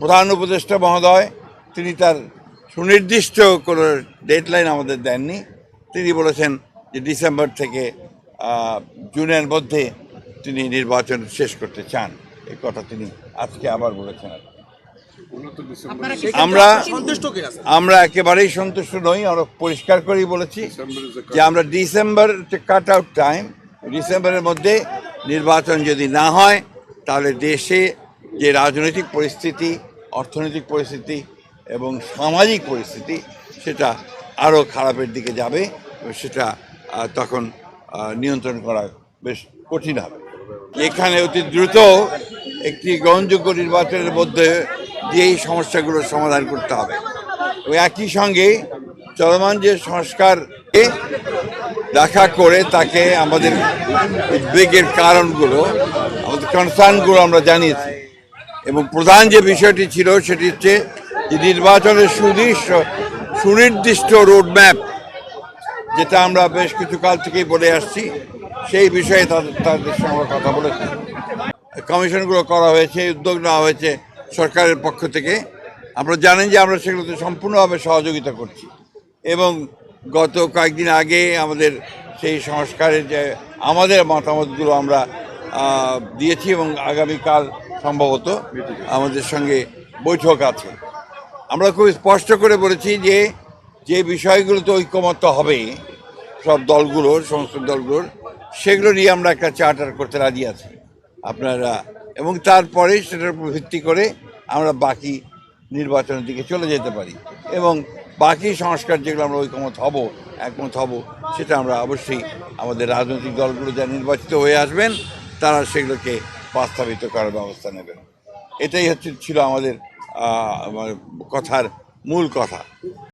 প্রধান উপদেষ্টা মহোদয় তিনি তার সুনির্দিষ্ট কোনো ডেডলাইন আমাদের দেননি। তিনি বলেছেন যে ডিসেম্বর থেকে জুনের মধ্যে তিনি নির্বাচন শেষ করতে চান। এই কথা তিনি আজকে আবার বলেছেন। আমরা? আমরা একেবারেই সন্তুষ্ট নই আমরা পরিষ্কার করেই বলেছি যে আমরা ডিসেম্বর কাট আউট টাইম ডিসেম্বরের মধ্যে নির্বাচন যদি না হয় তাহলে দেশে যে রাজনৈতিক পরিস্থিতি, অর্থনৈতিক পরিস্থিতি এবং সামাজিক পরিস্থিতি, সেটা আরও খারাপের দিকে যাবে সেটা তখন নিয়ন্ত্রণ করা বেশ কঠিন হবে। এখানে অতি দ্রুত একটি গ্রহণযোগ্য নির্বাচনের মধ্যে দিয়েই সমস্যাগুলোর সমাধান করতে হবে। এবং একই সঙ্গে চলমান যে সংস্কারকে দেখা করে তাকে আমাদের উদ্বেগের কারণগুলো, আমাদের কনসার্নগুলো আমরা জানিয়েছি। এবং প্রধান যে বিষয়টি ছিল সেটি হচ্ছে যে নির্বাচনের সুনির্দিষ্ট সুনির্দিষ্ট রোডম্যাপ, যেটা আমরা বেশ কিছু কাল থেকেই বলে আসছি, সেই বিষয়ে তাদের তাদের সঙ্গে কথা বলেছি। কমিশনগুলো করা হয়েছে, উদ্যোগ নেওয়া হয়েছে সরকারের পক্ষ থেকে। আমরা জানেন যে আমরা সেগুলোতে সম্পূর্ণভাবে সহযোগিতা করছি। এবং গত কয়েকদিন আগে আমাদের সেই সংস্কারের যে আমাদের মতামতগুলো আমরা দিয়েছি এবং আগামীকাল সম্ভবত আমাদের সঙ্গে বৈঠক আছে। আমরা খুব স্পষ্ট করে বলেছি যে যে বিষয়গুলোতে ঐক্যমত্য হবে, সব দলগুলোর সমস্ত দলগুলোর, সেগুলো নিয়ে আমরা একটা চার্টার করতে রাজি আছি আপনারা। এবং তারপরে সেটার উপর ভিত্তি করে আমরা বাকি নির্বাচনের দিকে চলে যেতে পারি। এবং বাকি সংস্কার যেগুলো আমরা ঐকমত হব, একমত হব, সেটা আমরা অবশ্যই আমাদের রাজনৈতিক দলগুলো যা নির্বাচিত হয়ে আসবেন, তারা সেগুলোকে বাস্তবিত করার ব্যবস্থা নেবেন। এটাই হচ্ছে ছিল আমাদের কথার মূল কথা।